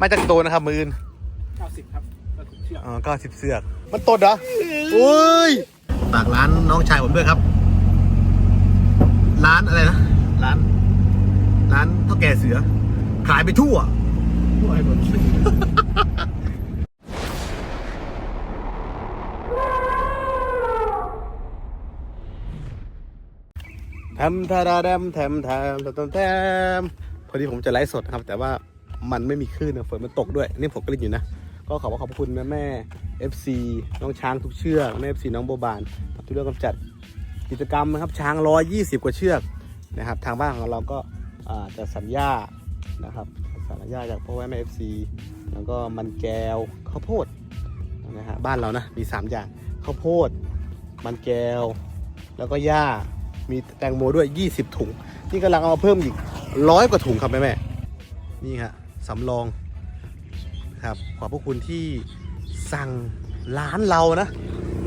มาจากโตนะครับมืออื่นเก้าสิบครับก็ถูกเชือกอ๋อก็สิบเสือก มันตดเหรออุ้ยฝากร้านน้องชายผมด้วยครับ ร้านอะไรนะ ร้าน ร้านเท่าแก่เสือ ขายไปทั่วด้วยหมดแทมทาราแดมแทมแทมแทมแทมพอดีผมจะไลฟ์สดนะครับ แต่ว่า มันไม่มีคลื่นนะฝนมันตกด้วย นี่ผมก็เล่นอยู่นะ ก็ขอบขอบคุณแม่แม่ FC น้องช้างทุกเชือกแม่ FC น้องโบบานที่ร่วมกำจัดกิจกรรมนะครับช้าง120กว่าเชือกนะครับ ทางบ้านของเราก็จะสัญญานะครับสัญญาจากพ่อแม่ FC แล้วก็มันแก้วข้าวโพดนะฮะบ้านเรานะมี 3 อย่างข้าวโพด มันแก้ว แล้วก็หญ้ามีแตงโมด้วย 20 ถุง นี่กำลังเอามาเพิ่มอีกร้อยกว่าถุงครับแม่แม่นี่ฮะ สำรองครับขอบพระคุณที่สั่งร้านเรานะ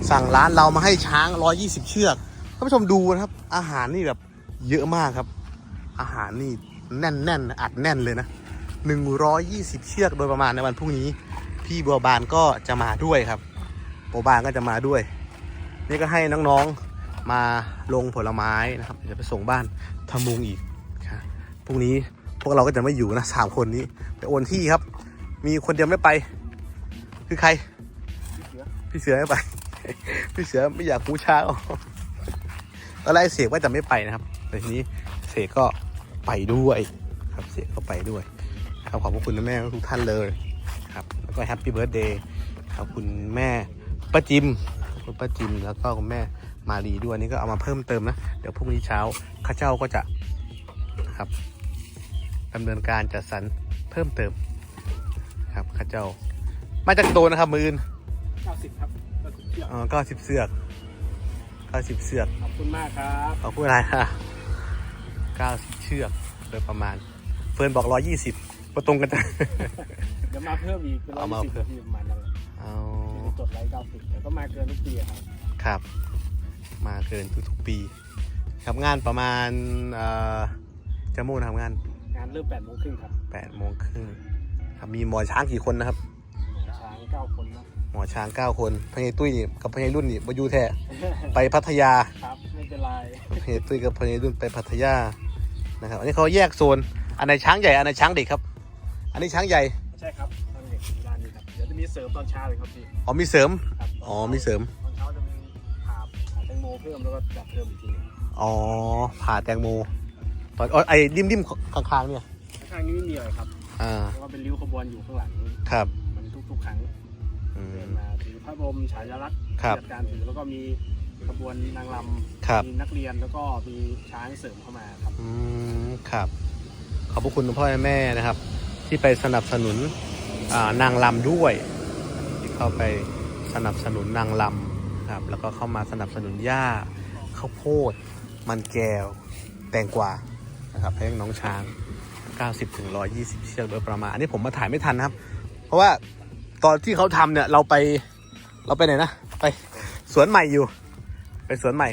สั่งร้านเรามาให้ช้าง 120 เชือกท่านผู้ชมดูนะครับ อาหารนี่แบบเยอะมากครับ อาหารนี่แน่นแน่นอัดแน่นเลยนะ 120 เชือกโดยประมาณในวันพรุ่งนี้ พี่บัวบานก็จะมาด้วยครับบัวบานก็จะมาด้วย นี่ก็ให้น้องๆมาลงผลไม้นะครับจะไปส่งบ้านทำมุงอีกครับพรุ่งนี้ พวกเราก็จะไม่อยู่นะสามคนนี้ ไปโอนที่ครับ มีคนเดียวไม่ไป คือใคร พี่เสือไม่ไป พี่เสือไม่อยากคูช้าออกตอนแรกเสกว่าจะไม่ไปนะครับ แต่ทีนี้เสกก็ไปด้วยครับเสกก็ไปด้วยครับขอบพระคุณแม่ทุกท่านเลยครับแล้วก็แฮปปี้เบิร์ดเดย์ครับคุณแม่ป้าจิมคุณป้าจิมแล้วก็คุณแม่มารีด้วยนี่ก็เอามาเพิ่มเติมนะ เดี๋ยวพรุ่งนี้เช้าข้าเจ้าก็จะครับ ดำเนินการจัดสรรเพิ่มเติมครับข้าเจ้า มาจากโตนะครับมืออื่นเก้าสิบครับก็ถูกเชือกอ๋อก็สิบเสือกก็สิบเสือกขอบคุณมากครับเขาพูดอะไรฮะเก้าสิบเชือกโดยประมาณ เฟิร์นบอกร้อยี่สิบประตรงกันจ้ะ เดี๋ยวมาเพิ่มอีกเป็นร้อเอายมาสิบเพิ่มที่ประมาณนั้นเอาที่จดไลค์เก้าสิบแต่ก็มาเกินทุกปีอะครับครับ มาเกินทุกๆปีครับงานประมาณเอ่อจะโมงทำงาน งานเริ่มแปดโมงครึ่งครับแปดโมงครึ่งครับมีหมอช้างกี่คนนะครับ ช้างเก้าคนเนอะหมอช้างเก้าคนพญายตุ้ยนี่กับพญายรุ่นนี่บอยูแท้ไปพัทยาครับไม่เป็นไรพญายตุ้ยกับพญายรุ่นไปพัทยานะครับ อันนี้เขาแยกโซน อันไหนช้างใหญ่อันไหนช้างเด็กครับ อันนี้ช้างใหญ่ใช่ครับทางเด็กที่ร้านนี้ครับเดี๋ยวจะมีเสริมตอนเช้าเลยครับพี่อ๋อมีเสริมครับอ๋อมีเสริมตอนเช้าจะมีผ่าผ่าแตงโมเพิ่มแล้วก็จัดเพิ่มอีกทีหนึงอ๋อผ่าแตงโม ตอนอ๋อไอ้ริมริมๆข้างๆเนี่ยข้างๆนี้ไม่มีอะไรครับอ่าเพราะว่าเป็นริ้วขบวนอยู่ข้างหลังครับมันทุกๆครั้งอืเดิม นมาถือพระบรมฉายาลักษณ์ครับจัดการถือแล้วก็มีขบวนนางรครับำมีนักเรียนแล้วก็มีช้างเสริมเข้ามาครับ อืมครับ ขอบพระคุณพ่อแม่นะครับ ที่ไปสนับสนุนอ่านางลำด้วย ที่เข้าไปสนับสนุนนางลำครับ แล้วก็เข้ามาสนับสนุนหญ้าข้าวโพด มันแก้ว แตงกวา นะครับให้น้องช้าง 90ถึง120 เชือกโดยประมาณ อันนี้ผมมาถ่ายไม่ทันนะครับ เพราะว่าตอนที่เขาทำเนี่ยเราไปเราไปไหนนะ ไปสวนใหม่อยู่ ไปสวนใหม่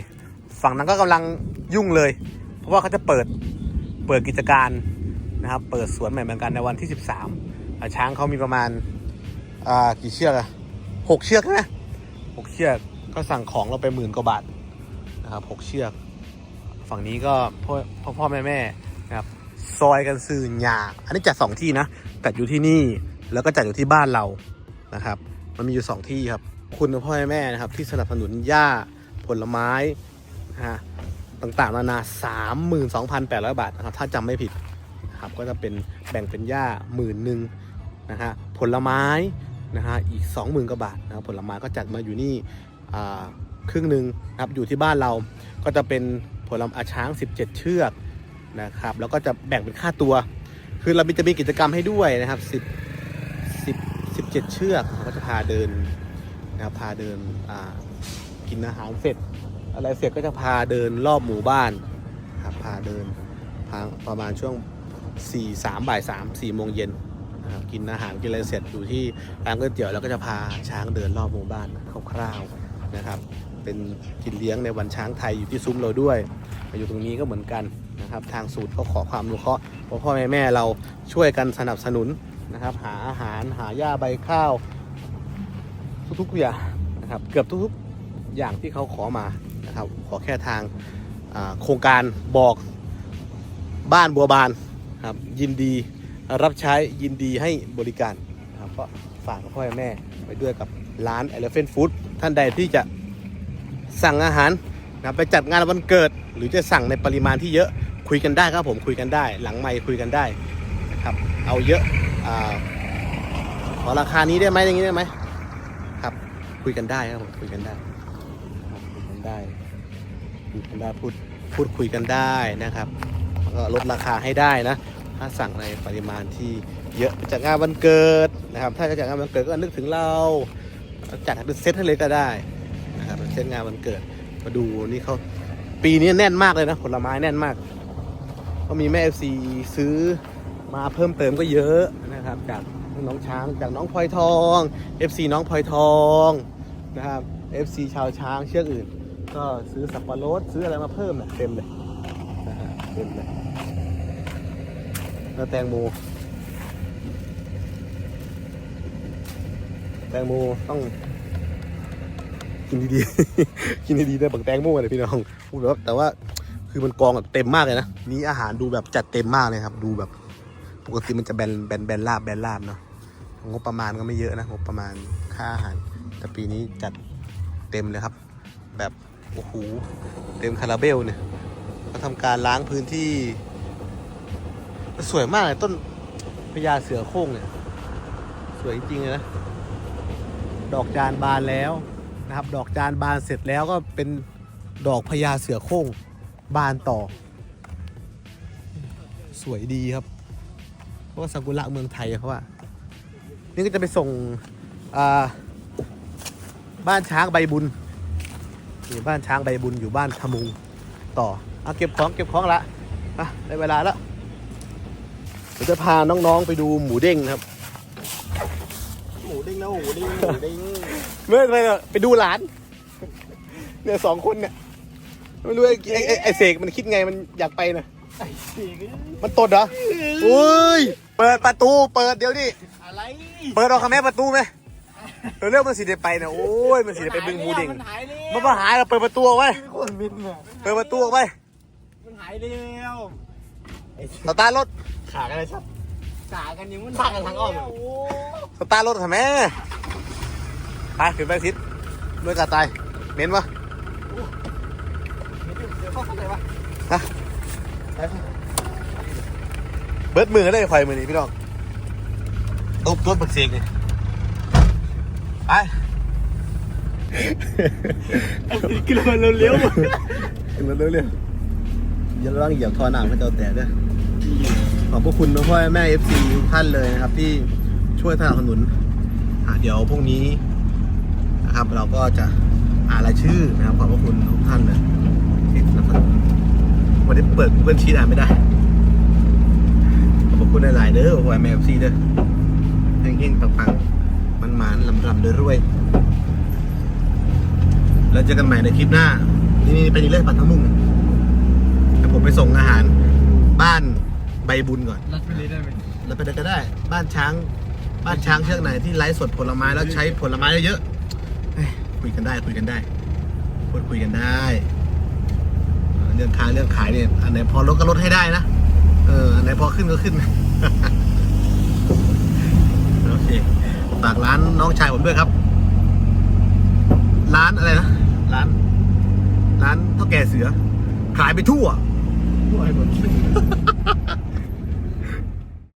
ฝั่งนั้นก็กำลังยุ่งเลย เพราะว่าเขาจะเปิดเปิดกิจการนะครับ เปิดสวนใหม่เหมือนกันในวันที่ 13 ช้างเขามีประมาณอ่ากี่เชือกอะหกเชือกใช่ไหมหกเชือกก็สั่งของเราไปหมื่นกว่าบาทนะครับหกเชือก ฝั่งนี้ก็พ่อพ่อพอแม่แม่นะครับซอยกันซื้อหยาอันนี้จัดสองที่นะจัดอยู่ที่นี่แล้วก็จัดอยู่ที่บ้านเรานะครับ มันมีอยู่สองที่ครับ คุณพ่อแม่นะครับที่สนับสนุนหญ้าผลไม้นะฮะต่างๆนานา32,800บาทนะครับถ้าจำไม่ผิดนะครับก็จะเป็นแบ่งเป็นหญ้าหมื่นหนึ่งนะฮะผลไม้นะฮะอีก20,000กว่าบาทนะครับผลไม้ก็จัดมาอยู่นี่ครึ่งหนึ่งนะครับอยู่ที่บ้านเราก็จะเป็น ผลไม้อาช้าง 17 เชือกนะครับ แล้วก็จะแบ่งเป็นค่าตัว คือเราจะมีกิจกรรมให้ด้วยนะครับ 10 10 17 เชือกเราก็จะพาเดินนะครับพาเดินกินอาหารเสร็จ อะไรเสร็จก็จะพาเดินรอบหมู่บ้านครับพาเดินพาประมาณช่วง 4 3บ่าย3 4โมงเย็นนะครับกินอาหารกินอะไรเสร็จอยู่ที่ร้านก๋วยเตี๋ยวแล้วก็จะพาช้างเดินรอบหมู่บ้านคร่าวๆนะครับ เป็นกินเลี้ยงในวันช้างไทยอยู่ที่ซุ้มเราด้วย มาอยู่ตรงนี้ก็เหมือนกันนะครับ ทางสูตรก็ขอความอนุเคราะห์พ่อพ่อแม่แม่เราช่วยกันสนับสนุนนะครับ หาอาหารหาหญ้าใบข้าว ทุกๆอย่างนะครับเกือบทุกๆอย่างที่เขาขอมานะครับ ขอแค่ทางโครงการบอกบ้านบัวบานครับยินดีรับใช้ยินดีให้บริการนะครับก็ฝากพ่อแม่ไปด้วยกับร้าน Elephant Food ท่านใดที่จะสั่งอาหาร นะไปจัดงานวันเกิด หรือจะสั่งในปริมาณที่เยอะคุยกันได้ครับผมคุยกันได้ หลังไมค์คุยกันได้นะครับเอาเยอะอขอราคานี้ได้ไหมอย่างนี้ได้ไหมครับ คุยกันได้ครับผมคุยกันได้คุยกันได้คุยกันได้พูดพูดคุยกันได้นะครับก็ลดราคาให้ได้นะ ถ้าสั่งในปริมาณที่เยอะจัดงานวันเกิดนะครับ ถ้าจะจัดงานวันเกิดก็นึกถึงเราจัดเป็นเซตให้เลยก็ได้นะครับเป็นเซตงานวันเกิด มาดูนี่เขาปีนี้แน่นมากเลยนะผลไม้แน่นมาก ก็มีแม่เอฟซีซื้อมาเพิ่มเติมก็เยอะนะครับ จากน้องช้างจากน้องพลอยทอง FC น้องพลอยทองนะครับ FC ชาวช้างเชือกอื่น ก็ซื้อสับปะรดซื้ออะไรมาเพิ่มเนี่ยเต็มเลยเต็มเลยแล้วแตงโมแตงโมต้อง กินดีๆ กินดีๆได้บักแตงโมเลยพี่น้องพูดแบบแต่ว่าคือมันกองแบบเต็มมากเลยนะนี่อาหารดูแบบจัดเต็มมากเลยครับ ดูแบบ ปกติมันจะแบนแบนแบนลาบแบนลาบเนาะงบประมาณก็ไม่เยอะนะงบประมาณค่าอาหาร แต่ปีนี้จัดเต็มเลยครับ แบบโอ้โหเต็มคาราเบลเนี่ยก็ทำการล้างพื้นที่ สวยมากเลยต้นพญาเสือโคร่งเนี่ย สวยจริงๆเลยนะ ดอกจานบานแล้ว นะครับ ดอกจานบานเสร็จแล้วก็เป็นดอกพญาเสือโคร่งบานต่อ สวยดีครับ เพราะว่าซากุระเมืองไทยเขาว่านี่ก็จะไปส่งบ้านช้างใบบุญนี่บ้านช้างใบบุญอยู่บ้านทมุงต่อเอาเก็บของเก็บของละอะได้เวลาแล้วเดี๋ยวจะพาน้องๆไปดูหมูเด้งนะครับ หมูเด้งนะหมูเด้งหมูเด้งเมื่อไปไปดูหลาน เนี่ยสองคนเนี่ยไม่รู้ไอ้ไอ้ไอ้ไอ้เสกมันคิดไงมันอยากไปนะไอ้สีกมันตดเหรออุ้ยเปิดประตูเปิดเดี๋ยวดิอะไรเปิดออกคำแม่ประตูไหมเดี๋ยวเรื่องมันสิได้ไปนะโอ้ยมันสิได้ไปบึงหมูเด้งมันหายแล้วมันมาหายเราเปิดประตูออกไว้มีคนบินอะเปิดประตูออกไว้มันหายแล้วไอ้สตาร์ทรถ ขากันเลยครับ ขากันยังมันขากันทางอ้อมโอ้สตาร์ทรถทำไมไปขึ้นไปทิศด้วยกาตายเหม็นปะเดี๋ยวเข้าข้างในวะฮะเบิดมือได้ไฟมือนี้พี่น้องตุ๊บตุ๊บบักเสียงนี่ไปกินมันเร็วขึ้นมาเร็วๆอย่าระวังเหยียบท่อน้ำให้เจ้าแต่ด้วย ขอบพระคุณพ่อแม่เอฟซีทุกท่านเลยนะครับ ที่ช่วยสนับสนุนเดี๋ยวพรุ่งนี้นะครับ เราก็จะอ่านรายชื่อนะครับขอบพระคุณทุกท่านเลยที่สนับสนุนวันนี้เปิด Google Sheet อ่านไม่ได้ขอบพระคุณหลายๆเด้อพ่อแม่เอฟซีเด้อเฮงๆปังๆมันหมานลำลำๆรวยแล้วเจอกันใหม่ในคลิปหน้า นี่นี่ไปนี่เลยปันทมุงเดี๋ยวผมไปส่งอาหารบ้าน ใบบุญก่อนๆรัดไปเลยได้ไหมแล้วไปได้ก็ได้ บ้านช้าง บ้านช้างเชือกไหนที่ไลฟ์สดผลไม้แล้วใช้ผลไม้เยอะๆเฮ้ยคุยกันได้คุยกันได้พูดคุยกันได้เออเรื่องขายเรื่องขายเนี่ยอันไหนพอลดก็ลดให้ได้นะเอออันไหนพอขึ้นก็ขึ้น โอเคฝากร้านน้องชายผมด้วยครับ ร้านอะไรนะร้าน ร้านเท่าแก่เสือ ขายไปทั่ว ด้วยหมด